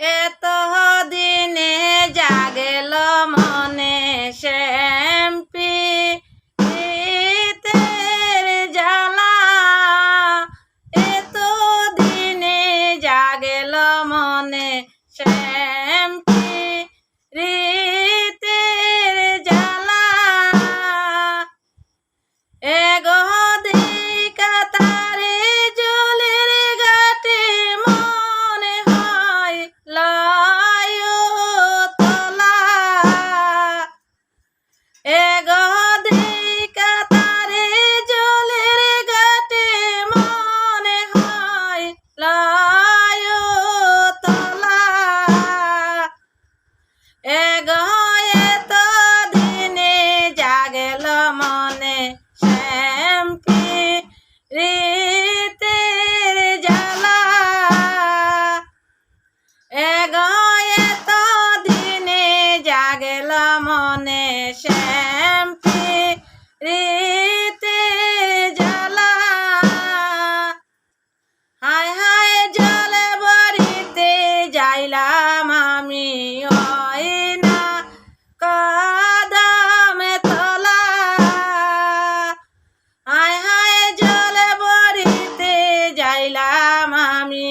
É, tá গয়ে তো দিনে জাগেল মনে শ্যাম রীতে জ্বালা। হায় হায় জলে বরিতে যাইলাম আমি না কদমে তোলা। হায় হায় জলে বরিতে যাইলাম আমি